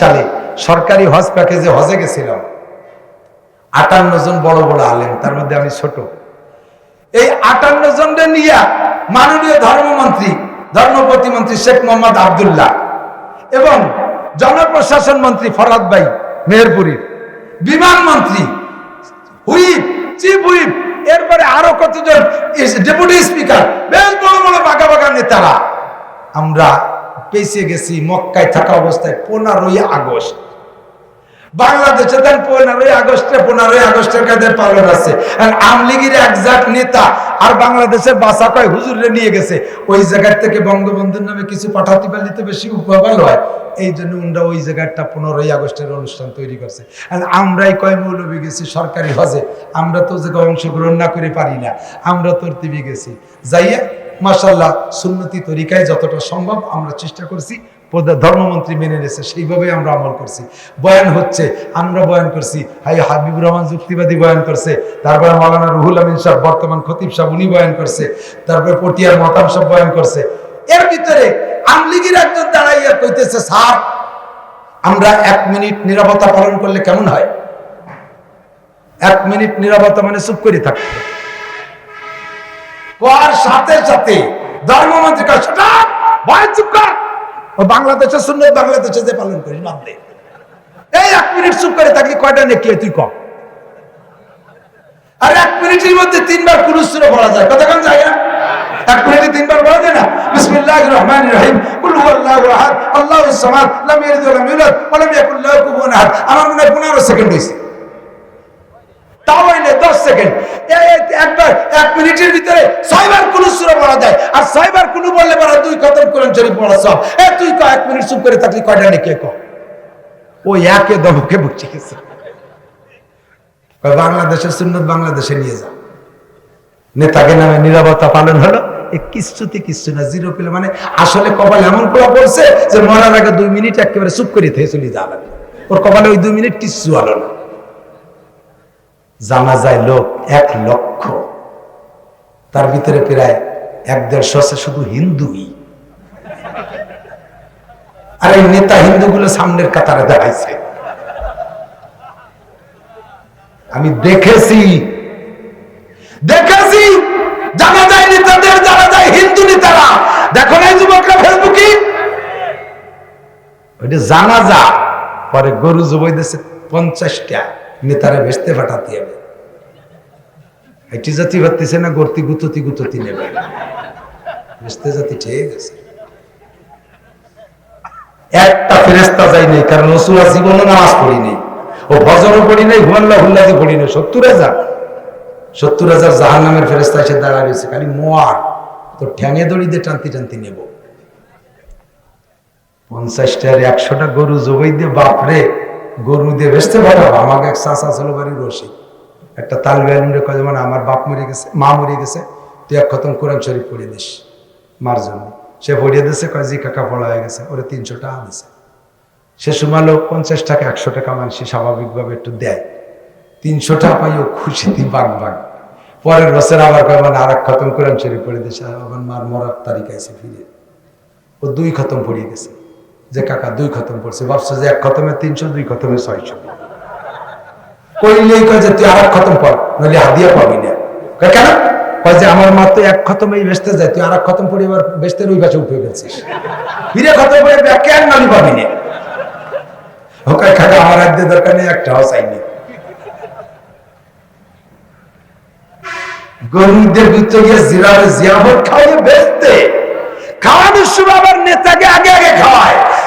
সালে সরকারি হজ প্যাকেজে হজে গেছিলাম। আটান্ন জন বড় বড় আলেম, তার মধ্যে আমি ছোট। এই আটান্ন জনকে নিয়ে মাননীয় ধর্মমন্ত্রী ধর্ম প্রতিমন্ত্রী শেখ মোহাম্মদ আবদুল্লাহ এবং জনপ্রশাসন মন্ত্রী ফরাদ ভাই মেহেরপুরীর, বিমান মন্ত্রী হুইপ, চিফ হুইপ, এরপরে আরও কতজন ডেপুটি স্পিকার, বেশ বড় বড় বাঁকা বাঁকা নেতারা। আমরা পেছিয়ে গেছি, মক্কায় থাকা অবস্থায় পনেরোই আগস্ট। বাংলাদেশে দেন পনেরোই আগস্টে, পনেরোই আগস্টের কাছে পালন আছে। আর আমলিগির একজাক্ট নেতা আর বাংলাদেশের বাসা কয় হুজুরে নিয়ে গেছে। ওই জায়গার থেকে বঙ্গবন্ধুর নামে কিছু পাঠাতে পারলে তো বেশি উপকার হয়। এই জন্য উনরা ওই জায়গাটা পনেরোই আগস্টের অনুষ্ঠান তৈরি করছে। আর আমরাই কয় মৌলবী গেছি সরকারি হজে, আমরা তো জায়গায় অংশগ্রহণ না করে পারি না, আমরা তোর দিবি গেছি। যাইয়ে মাসাল্লাহ সুন্নতি তরিকায় যতটা সম্ভব আমরা চেষ্টা করছি ধর্মমন্ত্রী মেনে নিয়েছে সেইভাবে আমরা আমল করছি। বয়ান হচ্ছে, আমরা বয়ান করছি হাই হাবিবুর রহমান যুক্তিবাদী বয়ান করছে, তারপরে মৌলানা রুহুল আমিন সাহেব, বর্তমান খতিব সাহেব, উনি বয়ান করছে, তারপরে পটিয়ার মতাম সাহেব বয়ান করছে। এর ভিতরে আমলিগির একজন দাঁড়াইয়া কইতেছে, স্যার, আমরা এক মিনিট নিরাপত্তা পালন করলে কেমন হয়? এক মিনিট নিরাপত্তা মানে চুপ করে থাকতে। কোয়ার সাথে সাথে ধর্মমন্ত্রী কয় "Shut up! ভয় চুপ কর। বাংলাদেশে শূন্য, বাংলাদেশে যে পালন করিস দে। এই এক মিনিট চুপ করে থাকলে, কয়টা নেকি তুই কম আর এক মিনিটের মধ্যে তিনবার কুরুস সুরে পড়া যায়। কতক্ষণ যায় না এক মিনিটে তিনবার বলা যায় না? বিসমিল্লাহির রহমানির রহিম। কুল হুয়াল্লাহু আহাদ। আল্লাহুস সামাদ। লাম ইয়ালিদ ওয়া ইউলাদ। ওয়া ইয়াকুল লাহু কুফুয়ান আহাদ। আমার মনে হয় 15 সেকেন্ড হইছে। বাংলাদেশের সুন্নত বাংলাদেশে নিয়ে যা। নেতাকে নামে নিরাপত্তা পালন হলো। কিচ্ছুতে কিচ্ছু না, জিরো পেলে মানে আসলে কপাল এমন করে পড়ছে যে মরার আগে দুই মিনিট একেবারে চুপ করে থেকে চলে লাগে ওর কপালে ওই দুই মিনিট কিচ্ছু আলো না। জানা যায় লোক এক লক্ষ। তার ভিতরে প্রায় এক দেড়শো আছে, শুধু হিন্দুই। আর এই নেতা হিন্দুগুলো সামনের কাতারে দাঁড়াইছে। আমি দেখেছি দেখেছি জানা যায় নেতাদের জানা যায় হিন্দু নেতারা। দেখো না যুবকরা ফেসবুকে? ওইটা জানা যা পরে গরু জবাই দিয়েছে পঞ্চাশটা। নেতারে ভেসতে ফাটাতে হবে। এটি জাতি ভাবতেছে না, গর্তি নেবে। ভেসতে জাতি ঠিক আছে। একটা ফেরেস্তা যাই নেই, কারণ জীবনে নামাজ পড়ি নেই। ও ভজনও পড়ি নেই হুয়াল্লা হুল্লাজি পড়ি নেই। সত্তর হাজার। সত্তর হাজার জাহান নামের ফেরেস্তা এসে দাঁড়া খালি মোয়ার। তো ঠ্যাঙে দড়ি দিয়ে টানতে টানতে নেব। পঞ্চাশটার একশোটা গরু জবাই দিয়ে, বাপরে! গরু দিয়ে বেসতে পাঠাবো আমাকে এক চাষা ছিল বাড়ির রসি একটা তাল বেলুন কয় মানে আমার বাপ মরে গেছে, মা মরে গেছে, তুই এক খতম কোরআন শরীফ পড়িয়ে দিস মার জন্য। সে পড়িয়ে দিছে, কয় জি কাকা, পড়া হয়ে গেছে, ওরে তিনশো টাকা দিছে। সে সময় লোক পঞ্চাশ টাকা, একশো টাকা মানুষ স্বাভাবিকভাবে একটু দেয়। তিনশো টাকা পাইও খুশিতে বাগ বাগ পরের বছর আবার কয় মানে আর এক খতম কোরআন শরীফ পড়ে দিয়েছে আমার মার মরার তারিখ আছে ফিরে। ও দুই খতম পড়িয়ে গেছে। যে কাকা দুই খতম পড়ছে ভাবছে যে এক খতমে তিনশো, দুই খতমে ছয়শো। যে তুই আর এক খতম পড় নইলে হাদিয়া পাবি না। কেন? কয় যে আমার মা তো এক যায়, তুই আর এক খতম এবার উঠে গেছিস ফিরে খতম পড়ে পাবি না? কাকা, আমার একদিন দরকার নেই একটাও চাইনি গরিবদের গিয়ে খাওয়াইয়ে বেচতে। খাওয়ানোর সময় আবার নেতাকে আগে আগে খাওয়ায়।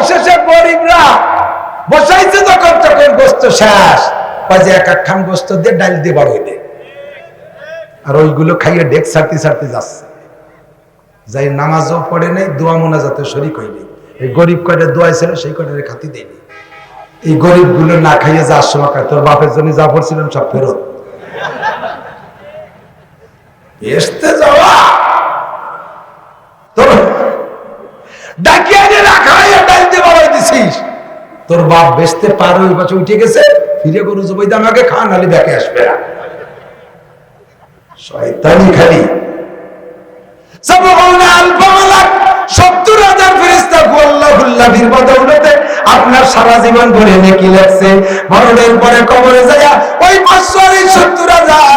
অবশেষে গরিবরা বসাইছে তখন তখন গোস্ত শেষ। কাজে এক এক খান গোস্ত দিয়ে ডাল দিয়ে বড় দে আর ওইগুলো খাইয়ে ডেক ছাড়তে ছাড়তে যাচ্ছে। যাই নামাজও পড়ে নেই, দোয়া মোনা যাতে শরিক হয়নি এই গরিব কয়টা দোয়া ছিল, সেই কয়টা খাতি দেয়নি এই গরিবগুলো না খাইয়ে যাওয়ার সময় তোর বাপের জন্য যা পড়ছিলাম সব ফেরত। এসতে যাওয়া তোর তোর বাপ বেচতে ওই উঠে গেছে, ফিরে গরু নালি দেখে আসবে। খালি। সত্তর হাজার আপনার সারা জীবন ধরে নেকি লাগছে। মরণের পরে কবরে যায় ওই পাঁচশো সত্তর হাজার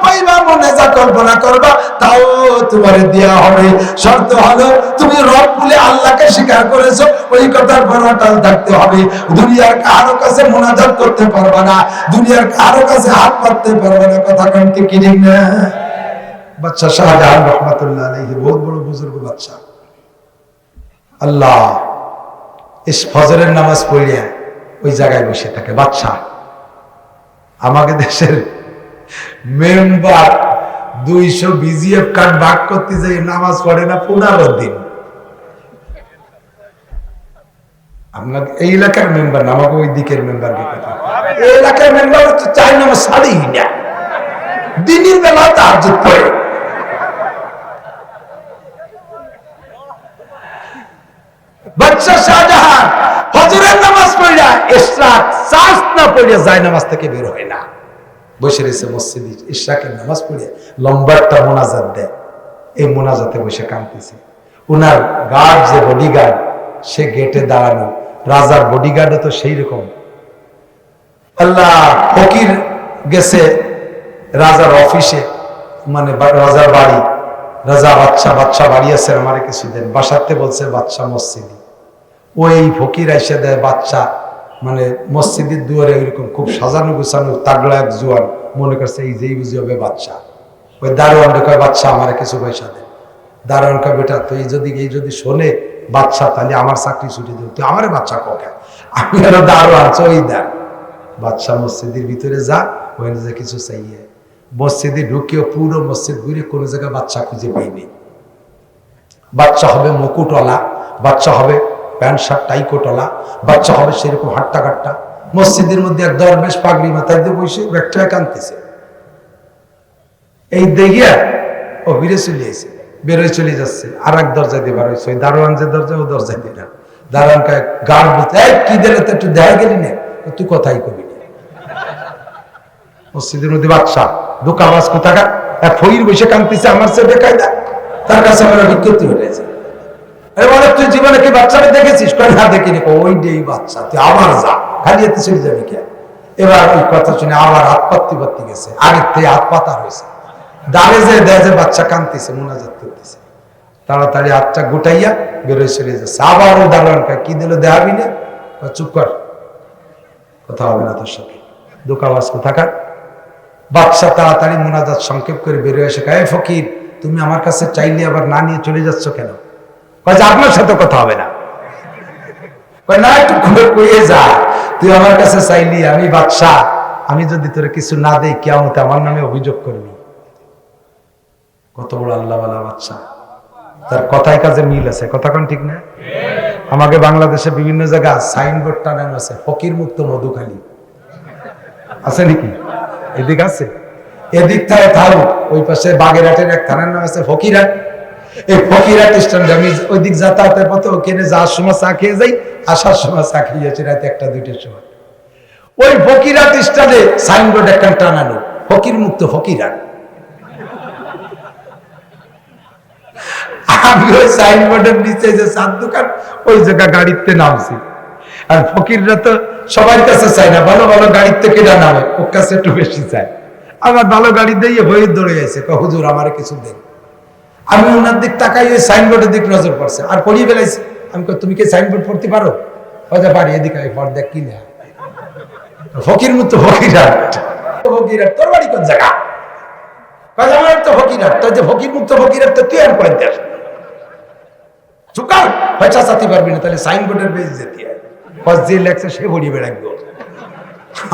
পাইবা মনে যা কল্পনা করবা, তাও তোমার হবে। শর্ত হলো, তুমি রব বলে আল্লাহকে স্বীকার করেছ, ওই কথার পর অটল থাকতে হবে। দুনিয়ার কারও কাছে মোনাজাত করতে না, দুনিয়ার কারও কাছে হাত পাততে না, কথা কানতে কি ঠিক না? বাচ্চা শাহজাহান বহুত বড় বুজুর্গ বাচ্চা আল্লাহ ইস ফজরের নামাজ পড়িয়া ওই জায়গায় বসে থাকে। বাচ্চা আমাকে দেশের মেম্বার দুইশো বিজিএফ কার্ড ভাগ করতে যাই, নামাজ পড়ে না, পনেরো দিন। এই এলাকার মেম্বার না, আমাকে ওই দিকের মেম্বার এই এলাকার মেম্বার চাই সারি না দিনের বেলা তার পড়ে। নামাজ না যায় নামাজ থেকে বের হয় না। বসে রয়েছে মসজিদে ইশরাকের নামাজ পড়িয়া লম্বারটা মোনাজাত দেয়। এই মোনাজাতে বসে কাঁদতেছে। উনার গার্ড যে বডিগার্ড সে গেটে দাঁড়ানো। রাজার বডিগার্ডও তো সেই রকম আল্লাহ ফকির গেছে রাজার অফিসে মানে রাজার বাড়ি। রাজা বাচ্চা বাচ্চা বাড়ি আছে আমার কিছু দেন। বাসাতে বলছে বাচ্চা মসজিদি। ওই ফকির এসে দেয় বাচ্চা মানে মসজিদের দুয়ারে এরকম খুব সাজানো গুছানো তাগড়া এক জোয়ান মনে করছে, এই যেই বুঝি হবে বাচ্চা ওই দারোয়ান কয় বাচ্চা আমার কিছু পয়সা দেন দারোয়ান কয়, বেটা, তুই যদি, এই যদি শোনে বাচ্চা তাহলে আমার চাকরি ছুটি দেব তুই আমার বাচ্চা ককে আমি আরও দারোয়ান ওই দেন বাচ্চা মসজিদের ভিতরে যা, ওখানে যে কিছু চাইয়ে। মসজিদে ঢুকিয়ে পুরো মসজিদ ঘুরে কোনো জায়গায় বাচ্চা খুঁজে পাইনি। বাচ্চা হবে মুকুটওয়ালা বাচ্চা হবে প্যান্ট শার্ট টাইকোটওয়ালা বাচ্চা হবে সেরকম হাট্টা কাট্টা মসজিদের মধ্যে এক দরবেশ পাগড়ি মাথায় দিয়ে বসে ব্যাগটা কানতেছে এই দেখিয়া ও ফিরে চলে এসে বেরোয় চলে যাচ্ছে। আর এক দরজায় দিয়ে বার হয়েছে। ওই দারোয়ান যে দরজা ও দরজায় দিয়ে না দারোয়ান কায় গাড় বলতে "এই, কি দিলে তো একটু দেখা গেলি না? তুই কথাই কবি মসজিদের মধ্যে বাচ্চা দোকা আওয়াজ কোথাকার? এক ফইর বসে কানতেছে আমার সে বেকায়দা তার কাছে আমরা বিজ্ঞপ্তি আরে তুই জীবনে কি দেখেছিস? দেখিনি। ওই বাচ্চা, তুই আবার যা। যাবি কে এবার ওই কথা শুনে আবার হাত পাত্তি পাত্তি গেছে। আগের থেকে হাত পাতা হয়েছে দাঁড়ে যে দেয় যে বাচ্চা মোনাজাত করতেছে। তাড়াতাড়ি হাতটা গুটাইয়া বেরোয় চলে যাচ্ছে। আবার ও কি দিল দেখাবি না? চুপ কর। কথা হবে না তোর সাথে। দোকাবাস কোথাকার বাচ্চা তাড়াতাড়ি মোনাজাত সংক্ষেপ করে বেরিয়ে এসে কায় ফকির, তুমি আমার কাছে চাইলে আবার না নিয়ে চলে যাচ্ছ কেন? কয় যে আপনার সাথে কথা হবে না। না, একটু কইয়ে যা। তুই আমার কাছে চাইলি, আমি বাদশা আমি যদি তোর কিছু না দেই কেমন আমার নামে অভিযোগ করবি। কত বড় বাচ্চা তার কথায় কাজে মিল আছে। কথা কোন ঠিক না? আমাকে বাংলাদেশে বিভিন্ন জায়গা সাইনবোর্ড টানানো আছে, ফকির মুক্ত মধুখালী। আছে নাকি? এদিক আছে? এদিক থেকে থারু ওই পাশে বাগেরহাটের এক থানার নাম আছে ফকিরহাট। এই ফকিরহাট স্ট্যান্ড আমি ওই দিক যাতায়াতের পথে ওখানে যাওয়ার সময় চা খেয়ে যাই, আসার সময় চা খেয়েছি রাতে একটা, দুইটার সময়। ওই ফকিরহাট স্ট্যান্ডে সাইনবোর্ড একটা টানানো ফকির মুক্ত ফকিরহাট আমি ওই সাইনবোর্ডের নিচে যে চার দোকান, ওই জায়গা গাড়িতে নামছি। আর ফকিররা তো সবার কাছে চায় না, ভালো ভালো গাড়িতে কেনা নামে, ওর কাছে একটু বেশি চায়। আমার ভালো গাড়ি দিয়ে হয়ে দৌড়ে গেছে হুজুর, আমার কিছু দেন। আমি ওনার দিক তাকাই ওই সাইনবোর্ডের দিক নজর পড়ছে। আর পড়িয়ে ফেলাইছি। আমি তুমি কি সাইনবোর্ড পড়তে পারো? হয়তো পারি, এদিকে আমি পড় দেখ ফকির মতো তোর বাড়ি কোন জায়গা? আমার মুক্ত তো আর পারবি না, তাহলে সাইনবোর্ডের যেতে সে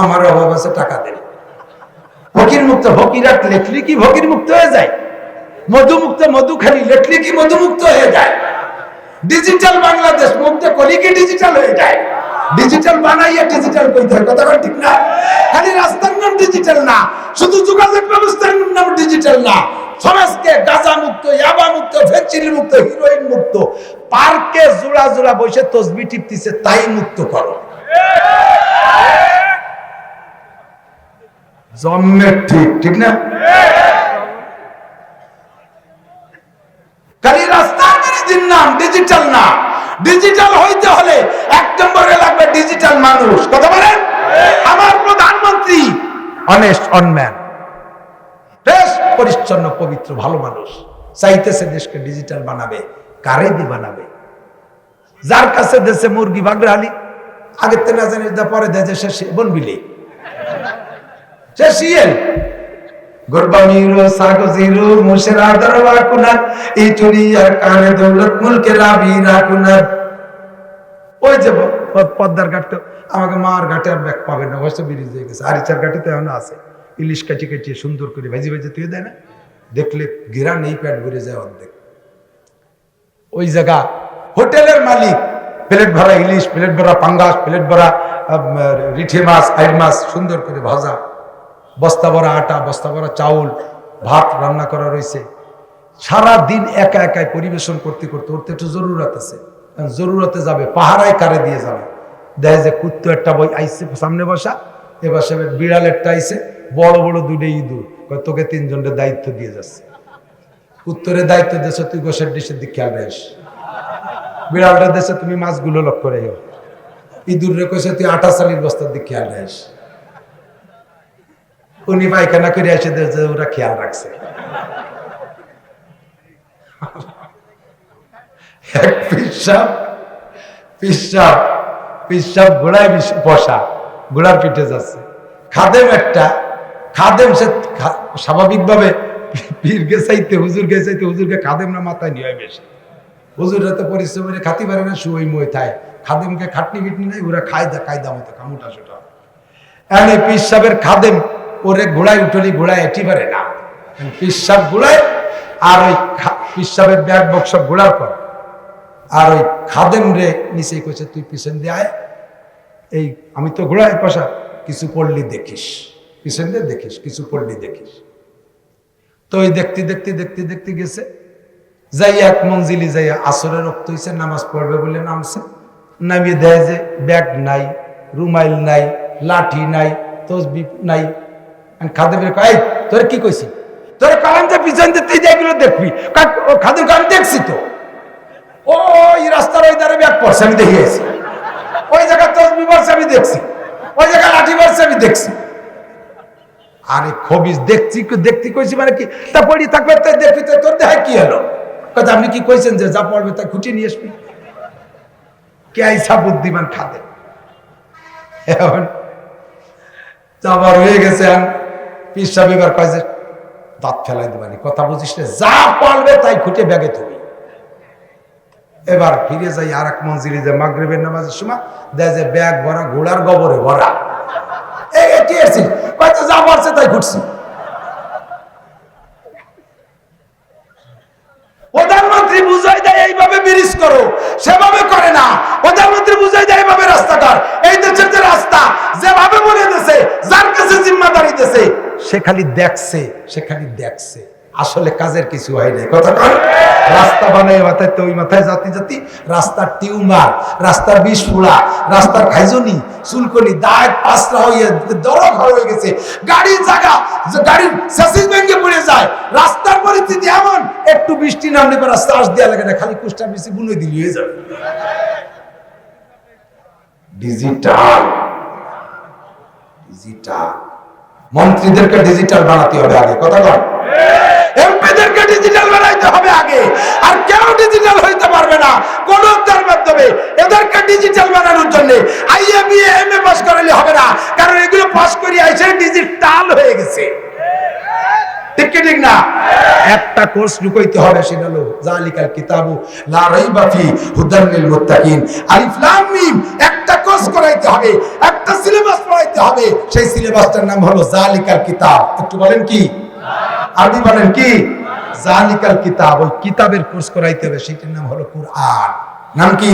আমার অভাব আছে, টাকা দেন ফকির মুক্ত ফকিরাট, লেখলি কি ফকির মুক্ত হয়ে যায়? মধুমুক্ত মধু খালি লেটলি কি মধুমুক্ত হয়ে যায়? ডিজিটাল বাংলাদেশ মুক্ত কলি কি ডিজিটাল হয়ে যায়? ডিজিটাল বানাইয়া ডিজিটাল কইতে হয়, কথা ঠিক না? খালি রাস্তার নাম ডিজিটাল না, শুধু যোগাযোগ ব্যবস্থার নাম ডিজিটাল না। সমাজকে গাঁজা মুক্ত, ইয়াবা মুক্ত ফেন্সিল মুক্ত হিরোইন মুক্ত, পার্কে জোড়া জোড়া বসে তসবি টিপতিছে, তাই মুক্ত করো। জন্মের ঠিক ঠিক না খালি রাস্তার ব্রিজের নাম ডিজিটাল না। ডিজিটাল হইতে হলে এক নম্বরে লাগবে ডিজিটাল মানুষ। কথা বলেন? আমার প্রধানমন্ত্রী অনেস্ট অনম্যান বেশ পরিচ্ছন্ন, পবিত্র, ভালো মানুষ। চাইতেছে দেশকে ডিজিটাল বানাবে কারে দি বানাবে। যার কাছে দেশে মুরগি, বাগড়া, হালি, আগের থেকে না জানি পরে দেশে সে বনবিলে। সে শিয়েল। ওই মার ঘাটে ইলিশ কাটি কাটিয়ে সুন্দর করে ভেজি ভেজে তুই দেয় না? দেখলে গিরা নেই প্যাট ভরে যায় অর্ধেক। ওই জায়গা, হোটেলের মালিক, প্লেট ভরা ইলিশ, প্লেট ভরা পাঙ্গাস, প্লেট ভরা রিঠে মাছ আইর মাছ, সুন্দর করে ভাজা। বস্তা ভরা আটা, বস্তা ভরা চাউল, ভাত রান্না করা রয়েছে। সারা দিন একা একাই পরিবেশন করতে করতে ওর তো একটু জরুরত আছে। জরুরতে যাবে, পাহারায় কারে দিয়ে যাবে। দেখে যে কুত্তো একটা বই আইসে সামনে বসা এবার সে বিড়াল একটা আইসে বড় বড় দুটো ইঁদুর। তোকে তিনজনের দায়িত্ব দিয়ে যাচ্ছে। উত্তরে দায়িত্ব দিয়েছে, তুই গোসের ডিশের দিকে খেয়াল রাখিস। বিড়ালটা দেশে তুমি মাছগুলো লক্ষ্য রেখো ইঁদুর রে কইছে, তুই আটা চালির বস্তার দিকে খেয়াল রাখিস। উনি পায়খানা করে এসে দেখছে ওরা খেয়াল রাখছে। এক পিসাব পিসাব পিসাব ঘোড়ায় বসা, ঘোড়ার পিঠে যাচ্ছে। খাদেম একটা, খাদেম সে স্বাভাবিকভাবে পীরকে চাইতে, হুজুরকে চাইতে, হুজুরকে খাদেম না মাথায় নিয়ে বেশি। হুজুররা তো পরিশ্রমের খাতি পারে না শুই মই থায়। খাদেমকে খাটনি বিটনি নাই, ওরা খায় দা কায়দা মতো কামুটা সুটা পিসাবের খাদেম ওরে ঘোড়ায় উঠলি, ঘোড়ায় এটি পারে না। পিসাব ঘোড়ায় আর ওই পিসাবের ব্যাগ বক্স ঘোড়ার পর। আর ওই খাদেম রে নিচে কইছে, তুই পিছন দিয়ে আয়। এই আমি তো ঘোড়ায় পাশা, কিছু পড়লি দেখিস। পিছন দিয়ে দেখিস, কিছু পড়লি দেখিস। তো ওই দেখতে দেখতে দেখতে দেখতে গেছে। যাই এক মঞ্জিলি যাইয়া আসরের রক্ত হয়েছে নামাজ পড়বে বলে নামছে। নামিয়ে দেয় যে ব্যাগ নাই, রুমাইল নাই, লাঠি নাই তসবি নাই খাদেমের কয় "এই, তোরে কি কইছি? তোরে কালাম পিছন তুই যেগুলো দেখবি আমি দেখছি তো। ওই রাস্তার ওই পড়ছে আমি ওই জায়গায় তসবি আমি দেখছি। ওই জায়গায় লাঠি আমি দেখছি। আরে খবিস দেখছি দেখতে কইছি মানে কি? তা পড়ি থাকবে তাই দেখবি তো তোর দেখায় কি হলো? কথা আপনি কি কইছেন যে যা পড়বে তাই খুঁটিয়ে নিয়ে আসবি? কে আইসা বুদ্ধিমান খাদে এখন যাবার হয়ে গেছে সাহেব এবার কয় যে, দাঁত ফেলাই দেবানি, কথা বুঝিস না, যা পারবে তাই খুঁটে ব্যাগে তুমি এবার ফিরে যাই আর এক মঞ্জিলে যে মাগরিবের নামাজের সময়, দেয় যে ব্যাগ ভরা, ঘোড়ার গোবরে ভরা। এটি যা পারছে তাই ঘুরছি প্রধানমন্ত্রী বুঝাই দেয়, এইভাবে ব্রিজ করো, সেভাবে করে না। প্রধানমন্ত্রী বুঝাই দেয়, এইভাবে রাস্তাঘাট। এই দেশের যে রাস্তা, যেভাবে বলে যার কাছে জিম্মাদারি দিছে সে খালি দেখছে, সে খালি দেখছে। আসলে কাজের কিছু হয় নাই। কথা রাস্তা বানাই মাথায় তো ওই মাথায় জাতি জাতি, রাস্তার টিউমার, রাস্তার বিষ পোড়া রাস্তার খাইজনি চুলকনি দাঁত পাঁচটা হয়ে দরক হয়ে গেছে। গাড়ির জায়গা গাড়ির সেসিস ভেঙে পড়ে যায়। রাস্তার পরিস্থিতি এমন, একটু বৃষ্টি নামলে রাস্তা আস দেওয়া লাগে না, খালি কুষ্টা বেশি বুনে দিলি, হয়ে যাবে। ডিজিটাল ডিজিটাল মন্ত্রীদেরকে ডিজিটাল বানাতে হবে আগে, কথা কর এমপিদেরকে ডিজিটাল বানাইতে হবে আগে, আর কেউ ডিজিটাল হইতে পারবে না কোন মাধ্যমে। এদেরকে ডিজিটাল বানানোর জন্য IA, BA M A pass করালে হবে না, কারণ এগুলো পাস করি আইসে ডিজিটাল হয়ে গেছে। ঠিক কি ঠিক না? একটা কোর্স লুকাইতে হবে, সেটা হলো জালিকাল কিতাবু, লা রাইবা ফি হুদাল লিল মুত্তাকিন, আলিফ লাম মিম একটা কোর্স করাইতে হবে, একটা সিলেবাস পড়াইতে হবে। সেই সিলেবাসটার নাম হলো জালিকার কিতাব। একটু বলেন কি? আরবি বলেন কি? জালিকার কিতাব। ওই কিতাবের কোর্স করাইতে হবে, সেটার নাম হলো কুরআন। নাম কি?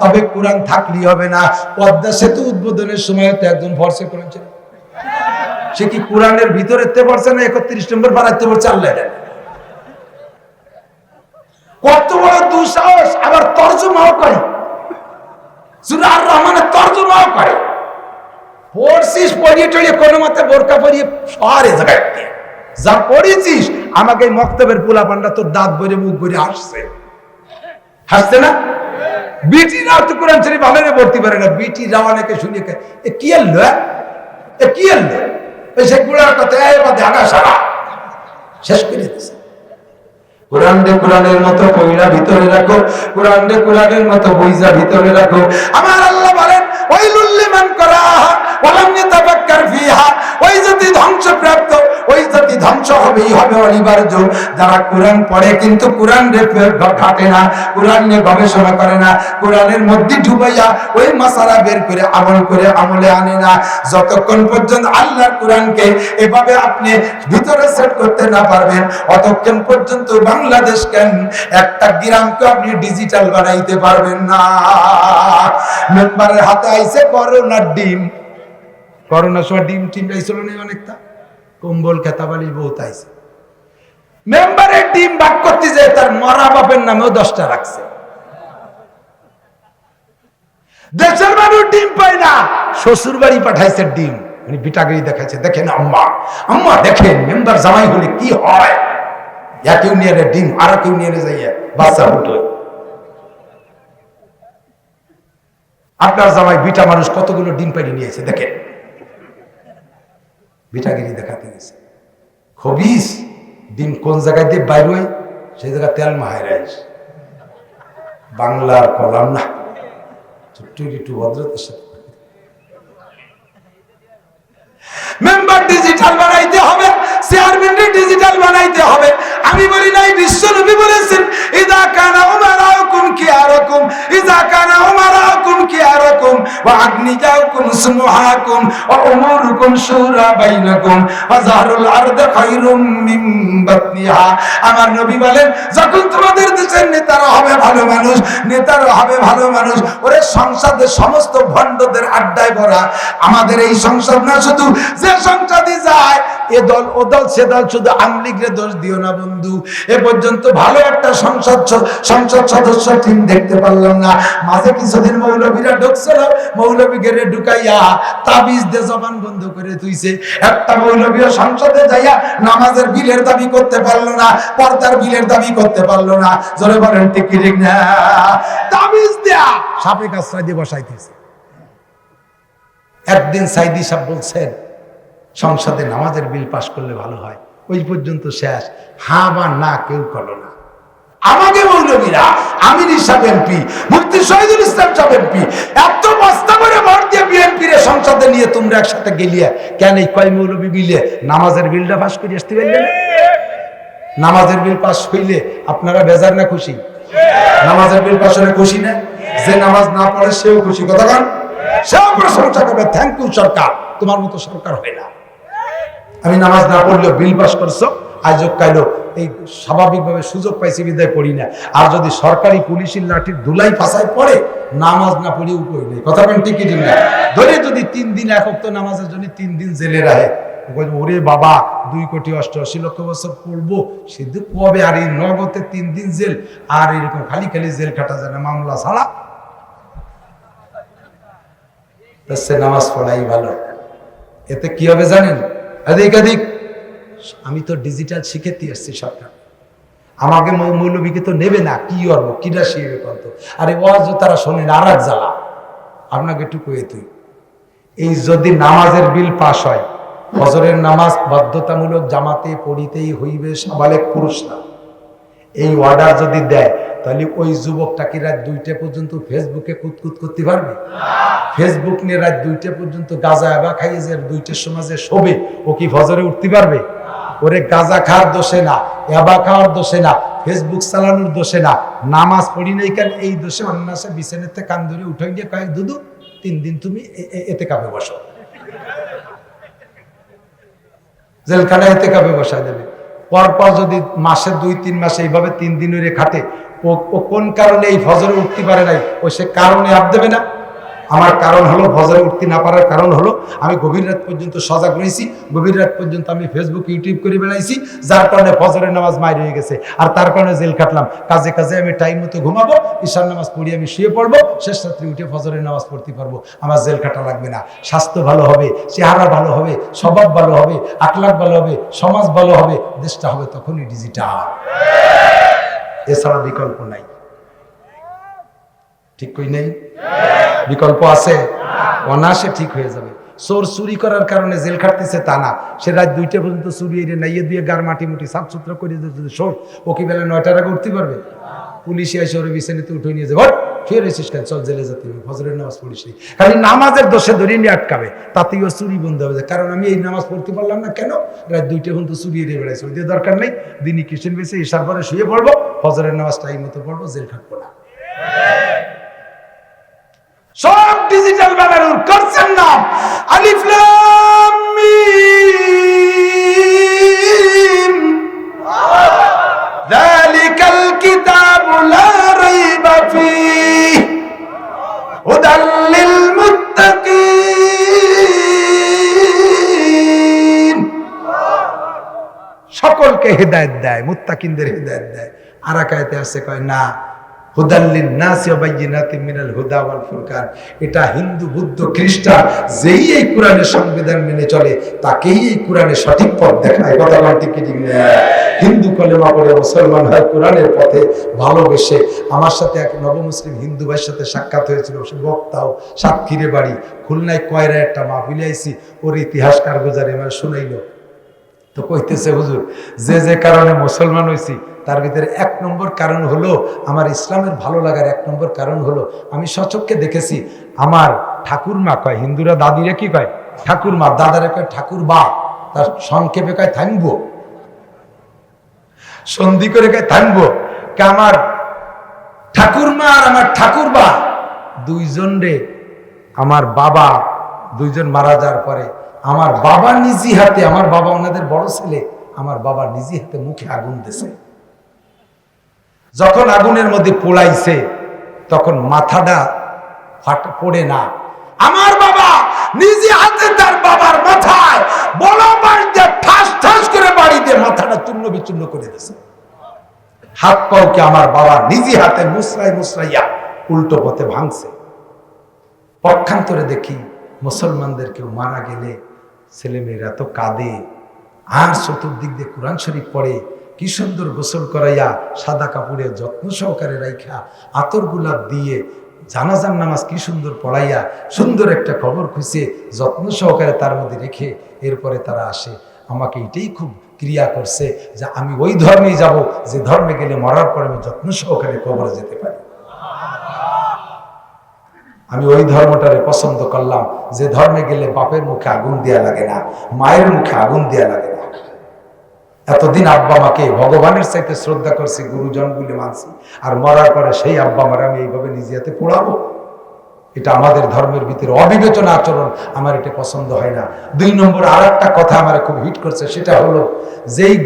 তবে কোরআন থাকলেই হবে না। পদ্মা সেতু উদ্বোধনের সময় তো একজন ভরসে কোরআন ছিল সে কি কোরআনের ভিতরে তে পড়ছে না একত্রিশ নম্বর বাড়াইতে পড়ছে আল্লাহ কত বড় দুঃসাহস, আবার তর্জমাও করে। সুরার রহমানের তর্জমাও করে। পড়ছিস, পড়িয়ে টড়িয়ে কোনো মতে বোরকা পরিয়ে জায়গায় যা পড়েছিস, আমাকে মক্তবের পোলা পান্ডা তোর দাঁত বরে মুখ বরে আসছে হাসছে না? বিটিরাও তো কোরআন শরীফ আলেনে পড়তে পারে না, বিটি রাওয়ানাকে শুনিয়ে কে- এ কি এলো এ? কি এলো ওই সে গুড়ার কথা এবার দেখা সারা। শেষ করে দিছে। কোরআন রে কোরআনের মতো বইরা ভিতরে রাখো, কোরআন রে কোরআনের মতো বইজা ভিতরে রাখো। আমার আল্লাহ বলেন, ওয়াইলুল লিমান করাহা ওয়ালাম ইয়াতাফাক্কার ফিহা ওই জাতি ধ্বংসপ্রাপ্ত, ওই জাতি ধ্বংস হবেই হবে অনিবার্য। যারা কোরআন পড়ে কিন্তু কোরআন ঘাটে না, কোরআন নিয়ে গবেষণা করে না, কোরআনের মধ্যে ওই বের করে আমল করে আমলে আনে না। যতক্ষণ পর্যন্ত কোরআনকে এভাবে আপনি ভিতরে সেট করতে না পারবেন, অতক্ষণ পর্যন্ত বাংলাদেশ কেন একটা গ্রামকে আপনি ডিজিটাল বানাইতে পারবেন না। মেম্বারের হাতে আইছে করোনার ডিম। করোনার সময় ডিম টিম আইছিল না অনেকটা কম্বল খেতাবালি বহুত আইছে মেম্বারের ডিম ভাগ করতে যায় তার মরা বাপের নামেও দশটা রাখছে। দেশের মানুষ ডিম পায় না শ্বশুর বাড়ি পাঠাইছে ডিম। উনি বিটাগিরি দেখাইছে, দেখেন আম্মা আম্মা দেখেন মেম্বার জামাই হলে কি হয়? এক ইউনিয়নের ডিম আর এক ইউনিয়নে যাইয়া বাচ্চা ফুটো আপনার জামাই বিটা মানুষ কতগুলো ডিম পাইনি নিয়েছে দেখেন। বিটাগিরি দেখাতে গেছে। খবিস, দিন কোন জায়গায় দিয়ে বাইর হয় সেই জায়গা তেল মাহায় বাংলার কলাম না। একটু ভদ্রতার সাথে। মেম্বার ডিজিটাল বানাইতে হবে চেয়ারম্যানকে ডিজিটাল বানাইতে হবে। আমি বলি নাই, বিশ্ব নবী বলেছেন, ইদা কানা উমারাকুম কিয়ারাকুম, ইদা কানা উমারাকুম কিয়ারাকুম, ওয়া আগনিজাকুম সুমহাকুম, ওয়া উমুরুকুম শুরা বাইনাকুম, ওয়া জাহরুল আরদ খায়রুম মিন বাতনিহা। আমার নবী বলেন, যখন তোমাদের দেশের নেতারা হবে ভালো মানুষ, নেতারা হবে ভালো মানুষ, ওরে সংসদের সমস্ত ভণ্ডদের আড্ডায় ভরা। আমাদের এই সংসদ না শুধু, যে সংসদে যায় এ দল, ও দল, সে দল শুধু আমলিগরে দোষ দিও না বন্ধু। এ পর্যন্ত ভালো একটা সংসদ সংসদ সদস্য টিম দেখতে পারলাম না। মাঝে কিছুদিন মৌলবীরা ঢুকছিল, মৌলবী গেড়ে ঢুকাইয়া তাবিজ দে জবান বন্ধ করে তুইছে। একটা মৌলবীও সংসদে যাইয়া নামাজের বিলের দাবি করতে পারল না, পর্দার বিলের দাবি করতে পারল না। জোরে বলেন, ঠিক ঠিক না? তাবিজ দেয়া সাপে কাছরা দিয়ে বসাইতেছে। একদিন সাইদি সাহেব বলছেন সংসদে নামাজের বিল পাশ করলে ভালো হয়। ওই পর্যন্ত শেষ। হা বা না কেউ করল না। আমাকে মৌলবীরা, আমির সাহেব এমপি, মুফতি শহীদুল ইসলাম সাহেব এমপি, এত বস্তা করে ভোট দিয়ে বিএনপি রে সংসদে নিয়ে তোমরা একসাথে গেলিয়ে কেন এই কয় মৌলবী মিলে নামাজের বিলটা পাশ করে আসতে পারলে নামাজের বিল পাশ হইলে আপনারা বেজার না খুশি? নামাজের বিল পাশ হলে খুশি না? যে নামাজ না পড়ে সেও খুশি। কথা সেও প্রশংসা করবে। থ্যাংক ইউ সরকার। তোমার মতো সরকার হয় না। আমি নামাজ না পড়লেও বিল পাস করছ? আজও কাইলো, এই স্বাভাবিকভাবে সুযোগ পাইছি, বিদায় পড়ি না। আর যদি সরকারি পুলিশের লাঠির ধুলাই ফাঁসায় পড়ে, নামাজ না পড়ে উপরে নেই। কথা বলেন ঠিকই ঠিক না? ধরে যদি তিন দিন, এক হপ্ত নামাজের জন্য তিন দিন জেলে রাখে ওরে বাবা, দুই কোটি অষ্টআশি লক্ষ বছর পড়ব। সিদ্ধ কবে আর এই নগদে তিন দিন জেল? আর এরকম খালি খালি জেল কাটা যায় না, মামলা ছাড়া। সে নামাজ পড়াই ভালো। এতে কি হবে জানেন? এদিক এদিক। আমি তো ডিজিটাল শিখেতে আসছি সরকার। আমাকে মৌলবীকে তো নেবে না, কি করব কিরা শিখবে কত আরে ওয়াজ তারা শোনেন আর এক জ্বালা। আপনাকে একটু কয়ে তুই এই যদি নামাজের বিল পাশ হয়, ফজরের নামাজ বাধ্যতামূলক জামাতে পড়িতেই হইবে সাবালেক পুরুষরা। এই অর্ডার যদি দেয় তাহলে ওই যুবকটা কি রাত দুইটা পর্যন্ত ফেসবুকে কুতকুত করতে পারবে? ফেসবুক নিয়ে রাত দুইটা পর্যন্ত গাজা এবা খাইয়ে যে দুইটার সময় যে শোবে, ও কি ফজরে উঠতে পারবে? ওরে গাজা খাওয়ার দোষে না, এবা খাওয়ার দোষে না, ফেসবুক চালানোর দোষে না, নামাজ পড়ি নাই কেন? এই দোষে অন্যাসে বিছানাতে কান ধরে উঠে গিয়ে কয়েক দুদু, তিন দিন তুমি এতে কাপে বসো। জেলখানায় এতে কাপে বসা দেবে। পরপর যদি মাসে দুই, তিন মাসে এইভাবে তিন দিন খাটে, ও কোন কারণে এই ফজরে উঠতে পারে নাই? ও সে কারণে আপ দেবে না? আমার কারণ হলো ফজরে উঠতে না পারার কারণ হলো আমি গভীর রাত পর্যন্ত সজাগ রয়েছি, গভীর রাত পর্যন্ত আমি ফেসবুক ইউটিউব করে বেড়াইছি, যার কারণে ফজরের নামাজ মাই রয়ে গেছে। আর তার কারণে জেল কাটলাম কাজে কাজে আমি টাইম মতো ঘুমাবো, ঈশার নামাজ পড়ি আমি শুয়ে পড়ব, শেষ রাত্রি উঠে ফজরের নামাজ পড়তে পারব। আমার জেল কাটা লাগবে না। স্বাস্থ্য ভালো হবে, চেহারা ভালো হবে, স্বভাব ভালো হবে আকলাক ভালো হবে, সমাজ ভালো হবে, দেশটা হবে তখনই ডিজিটাল এছাড়া বিকল্প নাই। ঠিক কই নেই? বিকল্প আছে? অনাসে ঠিক হয়ে যাবে। চোর চুরি করার কারণে জেল খাটতেছে তা না। সে রাত দুইটা পর্যন্ত চুরি এনে নাইয়ে দিয়ে গার মাটি মুটি সাফ সুতরা করে দিতে সোর ও কি বেলা নয়টার আগে উঠতে পারবে? পুলিশে এসে ওর বিছানিতে উঠে নিয়ে যাবে ফিরে এসিস কেন? চল জেলে যেতে হবে। ফজরের নামাজ পড়িস নি। খালি নামাজের দোষে ধরে নিয়ে আটকাবে। তাতেই ও চুরি বন্ধ হবে কারণ আমি এই নামাজ পড়তে পারলাম না কেন? রাত দুইটা পর্যন্ত চুরি এড়িয়ে বেড়াইছে। ওই দরকার নেই, দিনই কিচেন বেছে এসার পরে শুয়ে পড়ব, ফজরের নামাজ টাইম মতো পড়ব, জেল খাটবো না। সব ডিজিটাল বানানোর করছেন নাম আলিফ মিম। সকলকে হেদায়েত দেয়, মুত্তাকিনদের হেদায়েত দেয়। আর আছে, কয় না এটা হিন্দু, বুদ্ধ, খ্রিস্টান, যেই এই কোরআনের সংবিধান মেনে চলে, তাকেই এই কোরআনের সঠিক পথ দেখায়। কথা হিন্দু কলেমা পড়ে মুসলমান হয় কোরআনের পথে ভালোবেসে। আমার সাথে এক নবমুসলিম হিন্দু ভাইয়ের সাথে সাক্ষাৎ হয়েছিল, সে বক্তাও, সাতক্ষীরে বাড়ি। খুলনায় কয়রা একটা মাহফিলে আইছি, ওর ইতিহাস কারগুজারে আমার শুনাইলো। তো কইতেছে, হুজুর, যে যে কারণে মুসলমান হয়েছি তার ভিতরে এক নম্বর কারণ হলো আমার ইসলামের ভালো লাগার এক নম্বর কারণ হলো, আমি সচককে দেখেছি, আমার ঠাকুরমা কয়, হিন্দুরা দাদিরা কি কয়? ঠাকুরমা, দাদারা কয় ঠাকুর বা তার সংক্ষেপে কয় থামবো সন্ধি করে কয় কে আমার ঠাকুরমা আর আমার ঠাকুরবা, দুইজন রে, আমার বাবা দুইজন মারা যাওয়ার পরে আমার বাবা নিজি হাতে, আমার বাবা ওনাদের বড় ছেলে, আমার বাবা নিজি হাতে মুখে আগুন দিছে যখন আগুনের মধ্যে পোড়াইছে, তখন মাথাটা ফাট পড়ে না। আমার বাবা নিজে হাতে তার বাবার মাথায় বড় বাড়িতে ঠাস ঠাস করে বাড়ি দিয়ে মাথাটা চূর্ণ বিচূর্ণ করে দিয়েছে। হাত পাওকে আমার বাবা নিজে হাতে মুসরাই মুসরাইয়া উল্টো পথে ভাঙছে? পক্ষান্তরে দেখি মুসলমানদের কেউ মারা গেলে ছেলেমেয়েরা তো কাঁদে। আর চতুর্দিক দিয়ে কোরআন শরীফ পড়ে, কি সুন্দর গোসল করাইয়া সাদা কাপড়ে যত্ন সহকারে রাইখা, আতর গোলাপ দিয়ে জানাজান নামাজ কি সুন্দর পড়াইয়া সুন্দর একটা খবর খুঁজে যত্ন সহকারে তার মধ্যে রেখে এরপরে তারা আসে। আমাকে এটাই খুব ক্রিয়া করছে যে আমি ওই ধর্মেই যাব, যে ধর্মে গেলে মরার পর আমি যত্ন সহকারে কবরে যেতে পারি। আমি ওই ধর্মটারে পছন্দ করলাম। যে ধর্মে গেলে বাপের মুখে আগুন দেয়া লাগে না, মায়ের মুখে আগুন দেয়া লাগে না। এতদিন আব্বা মাকে ভগবানের চাইতে শ্রদ্ধা করছি, গুরুজন বলে মানছি, আর মরার পরে সেই আব্বা মারা আমি এইভাবে নিজে হাতে পোড়াবো। এটা আমাদের ধর্মের ভিতরে অবিবেচনা আচরণ, আমার এটা পছন্দ হয় না। দুই নম্বর আর একটা কথা আমার খুব হিট করছে, সেটা হলো, যেই